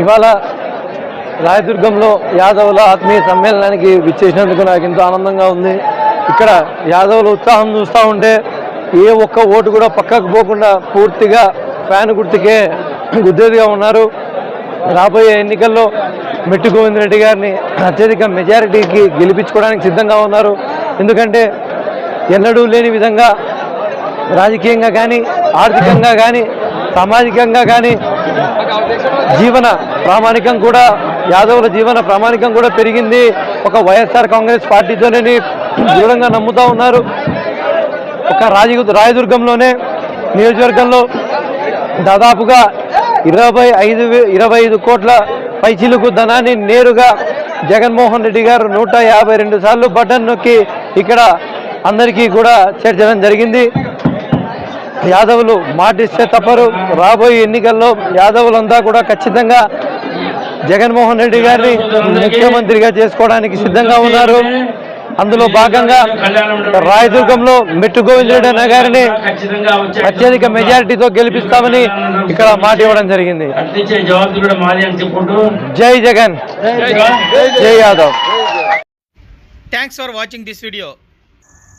ఇవాళ రాయదుర్గంలో యాదవుల ఆత్మీయ సమ్మేళనానికి విచ్చేసినందుకు నాకు ఎంతో ఆనందంగా ఉంది. ఇక్కడ యాదవుల ఉత్సాహం చూస్తూ ఉంటే ఏ ఒక్క ఓటు కూడా పక్కకు పోకుండా పూర్తిగా ఫ్యాన్ గుర్తుకే గుద్దేదిగా ఉన్నారు. రాబోయే ఎన్నికల్లో మెట్టు గోవింద్ రెడ్డి గారిని అత్యధిక మెజారిటీకి గెలిపించుకోవడానికి సిద్ధంగా ఉన్నారు. ఎందుకంటే ఎన్నడూ లేని విధంగా రాజకీయంగా కానీ ఆర్థికంగా కానీ సామాజికంగా కానీ జీవన ప్రామాణికం కూడా యాదవుల జీవన ప్రామాణికం కూడా పెరిగింది. ఒక వైఎస్ఆర్ కాంగ్రెస్ పార్టీతోనే దృఢంగా నమ్ముతా ఉన్నారు. ఒక రాజ రాయదుర్గంలోనే నియోజకవర్గంలో దాదాపుగా ఇరవై ఐదు ఇరవై ఐదు కోట్ల పైచిలుకు ధనాన్ని నేరుగా జగన్మోహన్ రెడ్డి గారు నూట యాభై రెండు సార్లు బటన్ నొక్కి ఇక్కడ అందరికీ కూడా చేర్చడం జరిగింది. యాదవులు మాటిస్తే తప్పరు. రాబోయే ఎన్నికల్లో యాదవులంతా కూడా ఖచ్చితంగా జగన్మోహన్ రెడ్డి గారిని ముఖ్యమంత్రిగా చేసుకోవడానికి సిద్ధంగా ఉన్నారు. అందులో భాగంగా రాయదుర్గంలో మెట్టు గోవింద్ రెడ్డి అన్న గారిని అత్యధిక మెజారిటీతో గెలిపిస్తామని ఇక్కడ మాట ఇవ్వడం జరిగింది. అర్థించే జవాబు కూడా మాది అని చెప్పుకుంటూ జై జగన్. జై Yadav. Thanks for watching this video